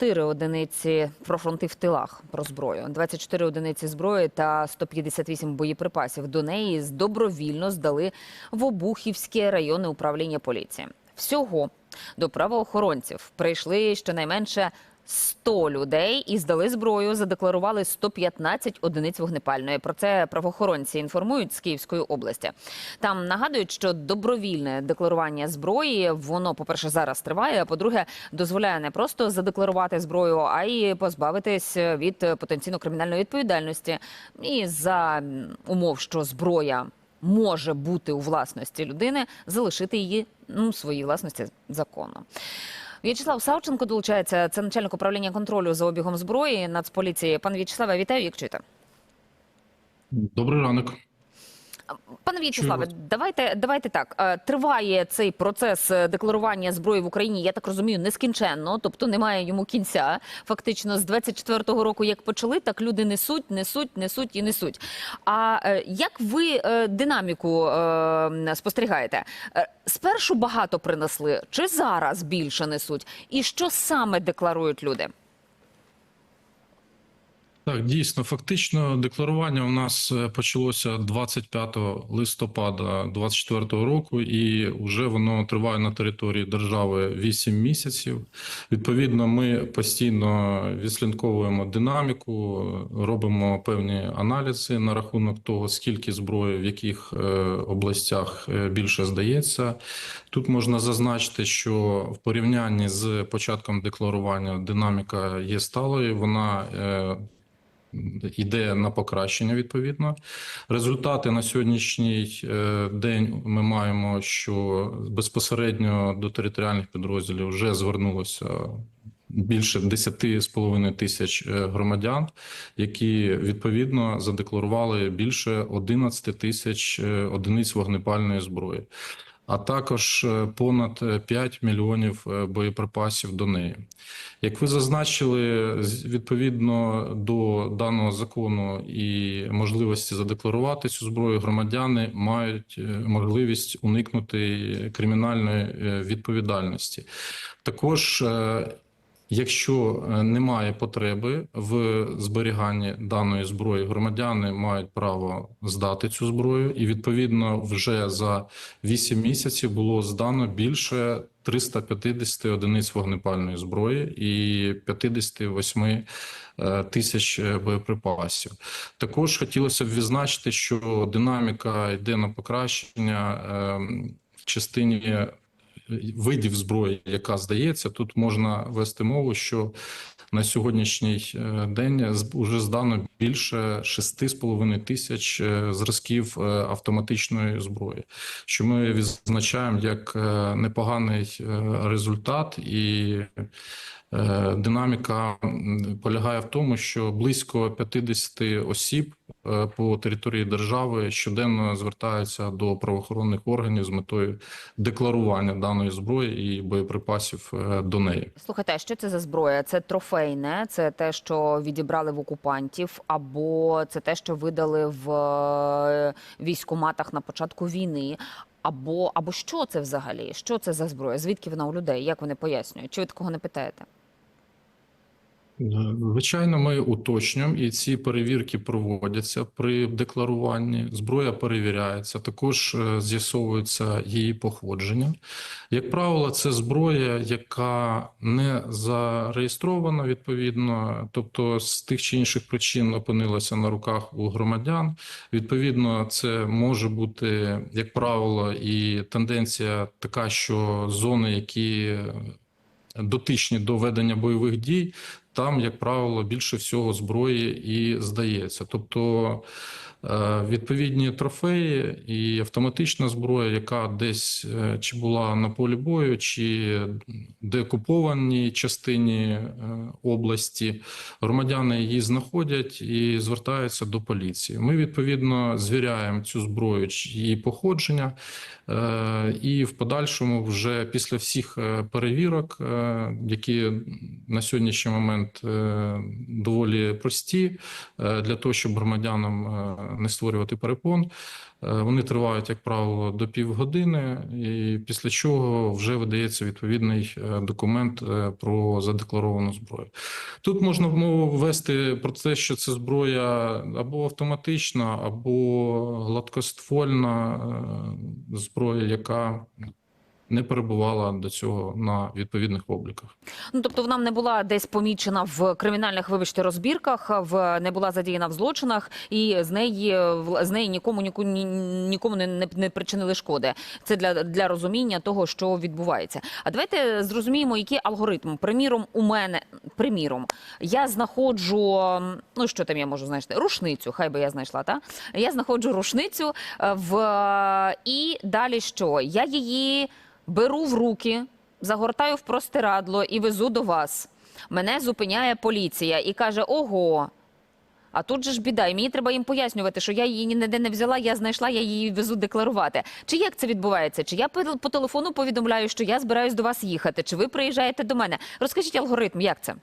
24 одиниці про фронти в тилах про зброю, 24 одиниці зброї та 158 боєприпасів до неї добровільно здали в Обухівське районне управління поліції. Всього до правоохоронців прийшли щонайменше 100 людей і здали зброю. Задекларували 115 одиниць вогнепальної. Про це правоохоронці інформують з Київської області. Там нагадують, що добровільне декларування зброї воно, по-перше, зараз триває. А по-друге, дозволяє не просто задекларувати зброю, а й позбавитись від потенційно кримінальної відповідальності. І за умов, що зброя може бути у власності людини, залишити її ну, своїй власності законно. В'ячеслав Савченко долучається. Це начальник управління контролю за обігом зброї Нацполіції. Пан В'ячеславе, вітаю, як чуєте. Добрий ранок. Пане В'ячеславе, давайте давайте так. Е, Триває цей процес е, декларування зброї в Україні. Я так розумію, нескінченно, тобто немає йому кінця. Фактично, з 24-го року, як почали, так люди несуть, несуть, несуть і несуть. А е, як ви динаміку спостерігаєте? Спершу багато принесли, чи зараз більше несуть? І що саме декларують люди? Так, дійсно, фактично, декларування у нас е, почалося 25 листопада 2024 року, і вже воно триває на території держави 8 місяців. Відповідно, ми постійно відслідковуємо динаміку, робимо певні аналізи на рахунок того, скільки зброї в яких е, областях е, більше здається. Тут можна зазначити, що в порівнянні з початком декларування динаміка є сталою. Вона Іде на покращення відповідно. Результати на сьогоднішній е, день ми маємо, що безпосередньо до територіальних підрозділів вже звернулося більше 10,5 тисяч е, громадян, які відповідно задекларували більше 11 тисяч е, одиниць вогнепальної зброї. А також е, понад е, 5 мільйонів е, боєприпасів до неї. Як ви зазначили, відповідно до даного закону і можливості задекларувати цю зброю, громадяни мають е, можливість уникнути кримінальної е, відповідальності. Також, е, якщо е, немає потреби в зберіганні даної зброї, громадяни мають право здати цю зброю, і відповідно вже за 8 місяців було здано більше 350 одиниць вогнепальної зброї і 58 е, тисяч е, боєприпасів. Також хотілося б відзначити, що динаміка йде на покращення е, в частині видів зброї, яка здається. Тут можна вести мову, що на сьогоднішній е, день уже здано більше 6,5 тисяч е, зразків е, автоматичної зброї, що ми відзначаємо як непоганий результат і. Е, Динаміка полягає в тому, що близько 50 осіб е, по території держави щоденно звертаються до правоохоронних органів з метою декларування даної зброї і боєприпасів е, до неї. Слухайте, що це за зброя? Це трофейне, це те, що відібрали в окупантів, або це те, що видали в військкоматах на початку війни. Або або що це взагалі? Що це за зброя? Звідки вона у людей? Як вони пояснюють? Чи ви такого не питаєте? Звичайно, ми уточнюємо, і ці перевірки проводяться при декларуванні. Зброя перевіряється, також е, з'ясовується її походження. Як правило, це зброя, яка не зареєстрована відповідно, тобто з тих чи інших причин опинилася на руках у громадян. Відповідно, це може бути, як правило, і тенденція така, що зони, які дотичні до ведення бойових дій, там, як правило, більше всього зброї і здається. Тобто е, відповідні трофеї і автоматична зброя, яка десь е, чи була на полі бою, чи деокупованій частині е, області, громадяни її знаходять і звертаються до поліції. Ми відповідно звіряємо цю зброю, її походження, і в подальшому, вже після всіх перевірок, які на сьогоднішній момент документ е, доволі прості е, для того, щоб громадянам е, не створювати перепон. Вони тривають, як правило, до півгодини, і після чого вже видається відповідний документ про задекларовану зброю. Тут можна мову вести про те, що це зброя або автоматична, або гладкоствольна зброя, яка не перебувала до цього на відповідних обліках. Ну тобто вона не була десь помічена в кримінальних, вибачте, розбірках, в не була задіяна в злочинах, і з неї з неї нікому ніку- ні, нікому не, не, не причинили шкоди. Це для, для розуміння того, що відбувається. А давайте зрозуміємо, який алгоритм. Приміром, у мене приміром, я знаходжу ну що там я можу знайти? Рушницю. Хай би я знайшла, та я знаходжу рушницю е, в і далі що? Я її беру в руки, загортаю в простирадло і везу до вас. Мене зупиняє поліція і каже: Ого. А тут же ж біда, і мені треба їм пояснювати, що я її ніде не взяла, я знайшла, я її везу декларувати. Чи як це відбувається? Чи я по телефону повідомляю, що я збираюсь до вас їхати, чи ви приїжджаєте до мене? Розкажіть алгоритм, як це?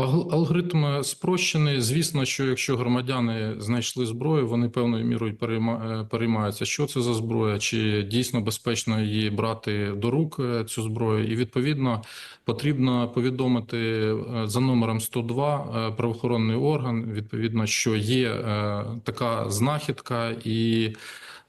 Ал- Алгоритм спрощений. Звісно, що якщо громадяни знайшли зброю, вони певною мірою е, переймаються, що це за зброя, чи дійсно безпечно її брати до рук е, цю зброю. І відповідно потрібно повідомити е, за номером 102 е, правоохоронний орган. Відповідно, що є е, така знахідка і.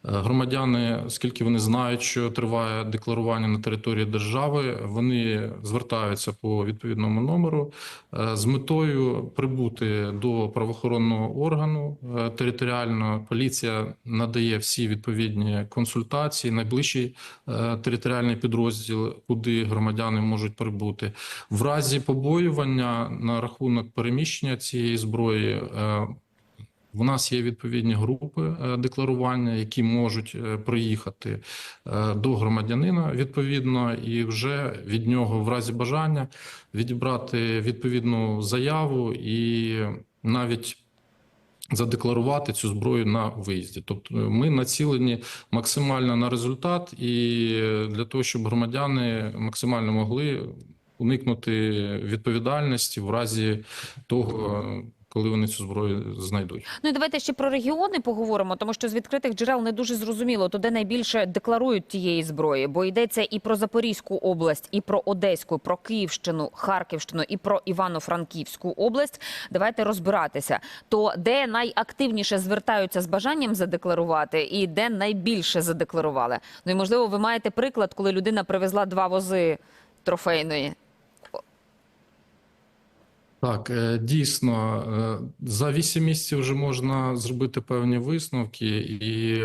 Е, Громадяни, оскільки вони знають, що триває декларування на території держави, вони звертаються по відповідному номеру е, з метою прибути до правоохоронного органу е, територіально. Поліція надає всі відповідні консультації, найближчий територіальний підрозділ, куди громадяни можуть прибути. В разі побоювання на рахунок переміщення цієї зброї. В нас є відповідні групи е, декларування, які можуть е, приїхати е, до громадянина відповідно, і вже від нього, в разі бажання, відібрати відповідну заяву і навіть задекларувати цю зброю на виїзді. Тобто ми націлені максимально на результат, і для того, щоб громадяни максимально могли уникнути відповідальності в разі того, коли вони цю зброю знайдуть. Ну і давайте ще про регіони поговоримо, тому що з відкритих джерел не дуже зрозуміло, то де найбільше декларують тієї зброї, бо йдеться і про Запорізьку область, і про Одеську, про Київщину, Харківщину, і про Івано-Франківську область. Давайте розбиратися. То де найактивніше звертаються з бажанням задекларувати, і де найбільше задекларували. Ну і можливо, ви маєте приклад, коли людина привезла два вози трофейної. Так, е, дійсно, е, за 8 місяців вже можна зробити певні висновки, і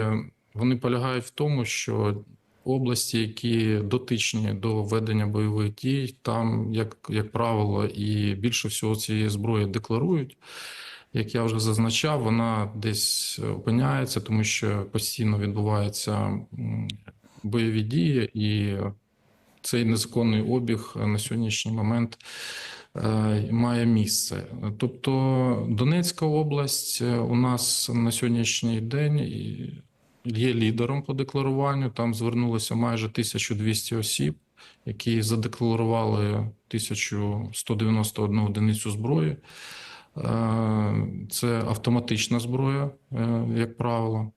вони полягають в тому, що області, які дотичні до ведення бойових дій, там, як, як правило, і більше всього цієї зброї декларують. Як я вже зазначав, вона десь опиняється, тому що постійно відбуваються бойові дії, і цей незаконний обіг на сьогоднішній момент має місце. Тобто Донецька область е, у нас на сьогоднішній день є лідером по декларуванню. Там звернулося майже 1200 осіб, які задекларували 1191 одиницю зброї. Е, Це автоматична зброя, е, як правило.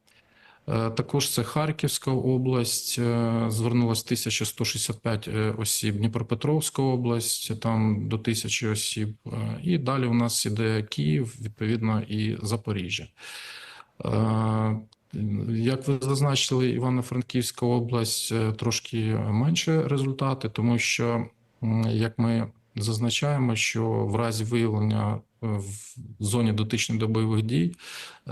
Е, Також це Харківська область, е, звернулось 1165 е, осіб, Дніпропетровська область, там до 1000 осіб. І далі у нас іде Київ, відповідно, і Запоріжжя. Як ви зазначили, Івано-Франківська область трошки менше результати, тому що, як ми зазначаємо, що в разі виявлення в зоні дотичної до бойових дій е,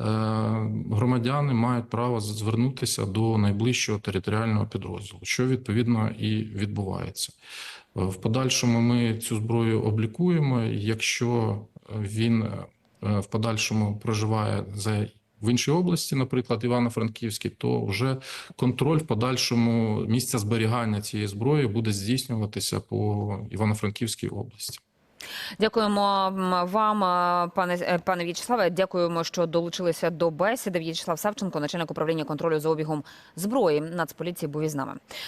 громадяни мають право звернутися до найближчого територіального підрозділу, що відповідно і відбувається. Е, В подальшому ми цю зброю облікуємо. Якщо він е, в подальшому проживає за в іншій області, наприклад, Івано-Франківській, то вже контроль в подальшому місця зберігання цієї зброї буде здійснюватися по Івано-Франківській області. Дякуємо вам, е, пане е, пане В'ячеславе. Дякуємо, що долучилися до бесіди. В'ячеслав Савченко, начальник управління контролю за обігом зброї Нацполіції, був із нами.